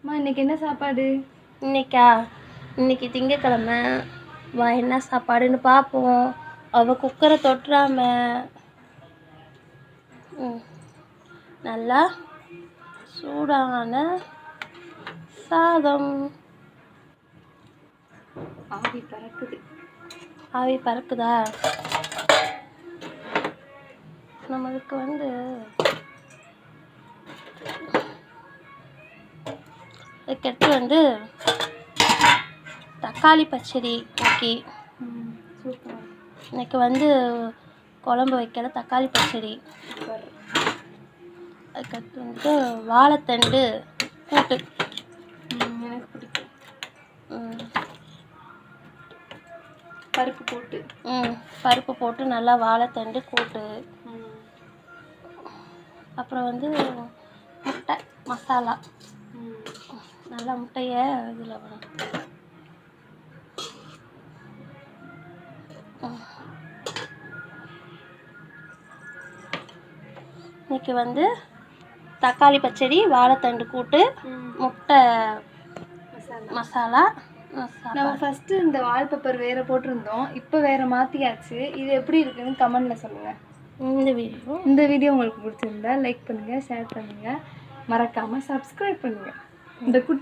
அம்மா இன்னைக்கு என்ன சாப்பாடு? இன்னைக்கா? இன்னைக்கு திங்கக்கிழமை. வா என்ன சாப்பாடுன்னு பார்ப்போம் அவ குக்கரை தொட்டுறாம. நல்லா சூடான சாதம். ஆவி பறக்குது. ஆவி பறக்குதா? நம்மளுக்கு வந்து அதுக்கடுத்து வந்து தக்காளி பச்சடி. இன்னைக்கு இன்னைக்கு வந்து குழம்பு வைக்கல தக்காளி பச்சடி. அதுக்கடுத்து வந்து வாழைத்தண்டு கூட்டு. எனக்கு பிடிக்கும். பருப்பு போட்டு. ம் பருப்பு போட்டு நல்லா வாழைத்தண்டு கூட்டு. அப்புறம் வந்து முட்டை மசாலா. நல்லா முட்டையை இதில் இன்னைக்கு வந்து தக்காளி பச்சடி வாழைத்தண்டு கூட்டு முட்டை மசாலா. மசாலா நம்ம ஃபர்ஸ்ட் இந்த வால்பேப்பர் வேற போட்டிருந்தோம். இப்போ வேற மாத்தியாச்சு. இது எப்படி இருக்குன்னு கமெண்ட்ல சொல்லுங்க. இந்த வீடியோ. இந்த வீடியோ உங்களுக்கு பிடிச்சிருந்தா லைக் பண்ணுங்க ஷேர் பண்ணுங்க. மறக்காம சப்ஸ்கிரைப் பண்ணுங்க. இந்த குட்டி